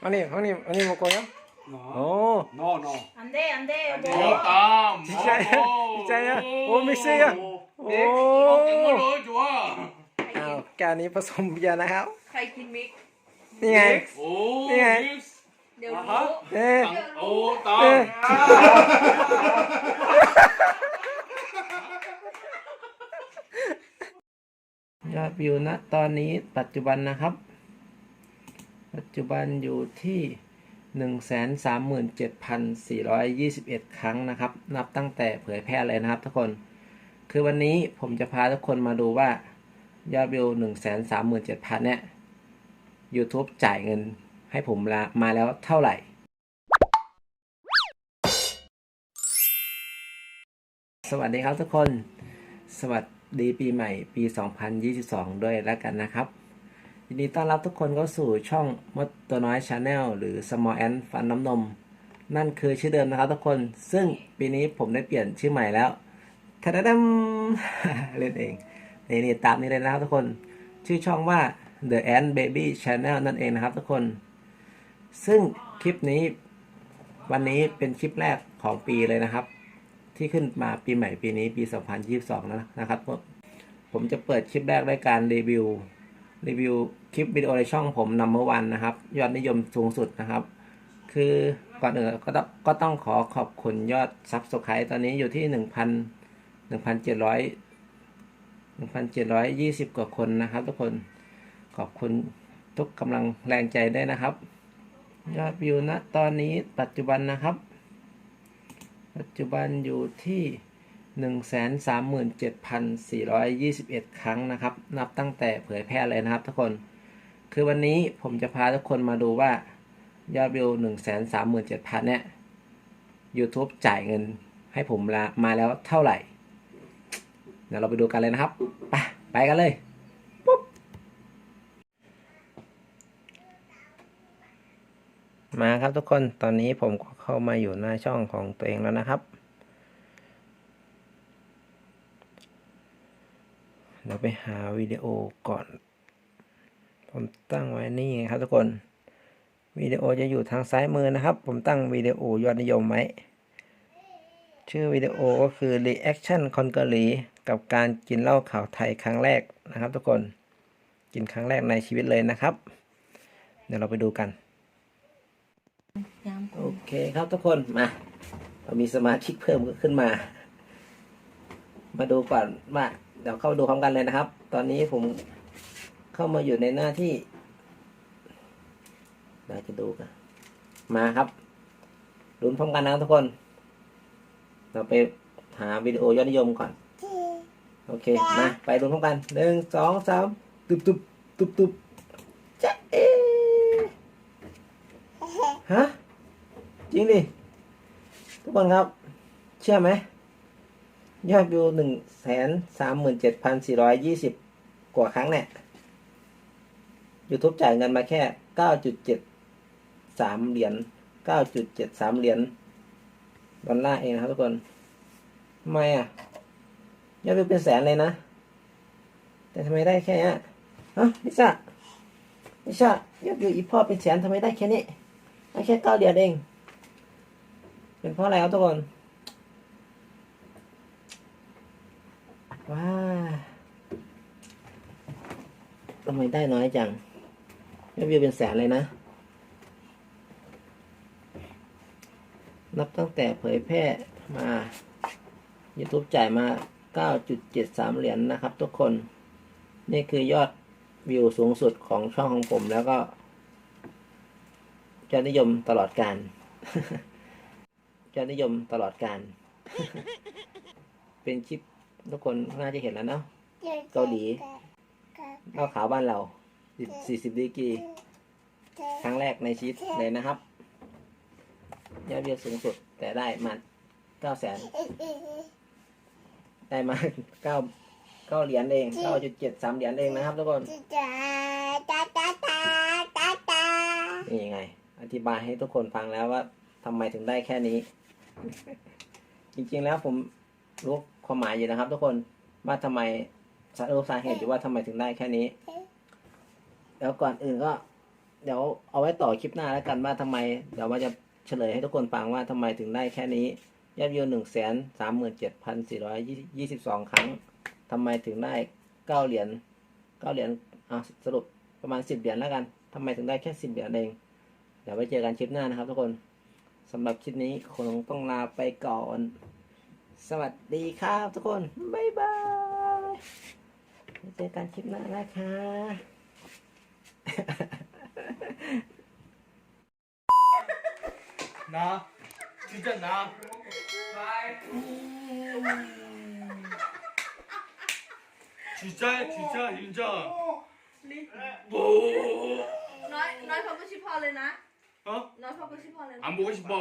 아니 형님 형님 먹 거요? No. 오 No, no. 안 돼, 안 돼, 여보. 땀. 진짜요? 진짜요? 오 믹스예요? 오 กินหมดเลยจัว อ้าวแกวนี้ผสมเบียร์นะครับ ใครกินมิก นี่ไง โอ้ นี่ไง มิกซ์ เดี๋ยวรู้ เอ๊ะ โอ้ตาม เอ๊ะยอดวิวณตอนนี้ปัจจุบันนะครับ ปัจจุบันอยู่ที่หนึ่งแสนสามหมื่นเจ็ดพันสี่ร้อยยี่สิบเอ็ดครั้งนะครับ นับตั้งแต่เผยแพร่เลยนะครับทุกคน คือวันนี้ผมจะพาทุกคนมาดูว่ายอดวิวหนึ่งแสนสามหมื่นเจ็ดพันเนี่ย YouTube จ่ายเงินให้ผมลมาแล้วเท่าไหร่ สวัสดีครับทุกคน สวัสดีปีใหม่ปี 2022 ด้วยแล้วกันนะครับ ยินดีต้อนรับทุกคนเข้าสู่ช่องมดตัวน้อยชาแนลหรือ Small a n ฟันน้ำนม นั่นคือชื่อเดิมนะครับทุกคน ซึ่งปีนี้ผมได้เปลี่ยนชื่อใหม่แล้วทะดัมเล่นเองนี่นี่ตามนี้เลยนะครับทุกคน ชื่อช่องว่า The Ant Baby Channel นั่นเองนะครับทุกคน ซึ่งคลิปนี้วันนี้เป็นคลิปแรกของปีเลยนะครับ ที่ขึ้นมาปีใหม่ปีนี้ปี 2022 นะนะครับ ผมผมจะเปิดคลิปแรกด้วยการรีวิว รีวิวคลิปวิดีโอในช่องผมนำเมื่อวันนะครับ ยอดนิยมสูงสุดนะครับ คือก่อนอื่นก็ต้องก็ต้องขอขอบคุณยอดซับสไครต์ตอนนี้อยู่ที่1,000 1,700 1,720กว่าคนนะครับ ทุกคนขอบคุณทุกกำลังแรงใจด้วยนะครับ ยอดวิวณตอนนี้ปัจจุบันนะครับ ปัจจุบันอยู่ที่ 137,421 ครั้งนะครับ นับตั้งแต่เผยแพร่เลยนะครับทุกคน คือวันนี้ผมจะพาทุกคนมาดูว่ายอดวิว 137,000 เนี่ย YouTube จ่ายเงินให้ผมละมาแล้วเท่าไหร่ เดี๋ยวเราไปดูกันเลยนะครับ ไป ไปกันเลยปุ๊บมาครับทุกคน ตอนนี้ผมก็เข้ามาอยู่หน้าช่องของตัวเองแล้วนะครับ เดี๋ยวไปหาวิดีโอก่อน ผมตั้งไว้นี่ไงครับทุกคนวิดีโอจะอยู่ทางซ้ายมือนะครับ ผมตั้งวิดีโอยอดนิยมไว้ชื่อวิดีโอก็คือ reaction คนเกาหลีกับการกินเหล้าขาวไทยครั้งแรกนะครับ ทุกคนกินครั้งแรกในชีวิตเลยนะครับ เดี๋ยวเราไปดูกันโอเคครับทุกคนมาเรามีสมาชิกเพิ่มขึ้นมา มาดูก่อนว่า เดี๋ยวเข้าดูพร้อมกันเลยนะครับ ตอนนี้ผมเข้ามาอยู่ในหน้าที่เราจะดูกันมาครับลุ้นพร้อมกันนะทุกคน เราไปหาวิดีโอยอดนิยมก่อน โอเค มา ไปลุ้นพร้อมกันหนึ่งสองสามตุบตุบตุบตุบจ๊ะเอฮะ จริงดิ ทุกคนครับ เชื่อไหม ยอดวิวหนึ่งแสนสามหมื่นเจ็ดพันสี่ร้อยยี่สิบกว่าครั้งเนี่ย YouTube จ่ายเงินมาแค่เก้าจุดเจ็ดสามเหรียญเก้าจุดเจ็ดสามเหรียญดอลลาร์เองนะครับทุกคนทำไมอะ ยอดวิวเป็นแสนเลยนะ แต่ทำไมได้แค่นี้ฮะนิซ่านิซ่ายอดวิวอีพ่อเป็นแสนทำไมได้แค่นี้ได้แค่เก้าเหรียญเอง เป็นเพราะอะไรครับทุกคน ว้าทำไมได้น้อยจังยอดวิวเป็นแสนเลยนะ นับตั้งแต่เผยแพร่มา YouTube จ่ายมา 9.73 เหรียญนนะครับทุกคน นี่คือยอดวิวสูงสุดของช่องของผมแล้วก็ยอดนิยมตลอดการยอดนิยมตลอดการ เป็นคลิป ทุกคนน่าจะเห็นแล้วเนาะเกาหลีเหล้าขาวบ้านเรา40ดีกรีครั้งแรกในชีวิตเลยนะครับยอดวิวสูงสุด แต่ได้มา9แสนได้มาเก้าเก้าเหรียญเองเก้าจุดเจ็ดสามเหรียญเองนะครับทุกคนนี่ยังไง อธิบายให้ทุกคนฟังแล้วว่าทำไมถึงได้แค่นี้ จริงๆแล้วผมรู้ ความหมายอยู่นะครับ ทุกคนว่าทำไมสารู้สาเหตุอยู่ว่าทำไมถึงได้แค่นี้ แล้วก่อนอื่นก็ เดี๋ยวเอาไว้ต่อคลิปหน้าแล้วกันว่าทำไม เดี๋ยวว่าจะเฉลยให้ทุกคนฟังว่าทำไมถึงได้แค่นี้ยอดวิวหนึ่งแสนสามหมื่นเจ็ดพันสี่ร้อยยี่สิบสองครั้งทำไมถึงได้เก้าเหรียญเก้าเหรียญอะสรุปประมาณสิบเหรียญแล้วกันทำไมถึงได้แค่สิบเหรียญเองเดี๋ยวไว้เจอกันคลิปหน้านะครับ ทุกคนสำหรับคลิปนี้คงต้องลาไปก่อน สวัสดีครับทุกคน บ๊ายบายไว้เจอกันคลิปหน้านะคะ 나 진짜 나 진짜 진짜 진짜 뭐 น้อยน้อยพอก็ชิพอเลยนะ 어? น้อยพอก็ชิพอเลยนะ 안 보고 싶어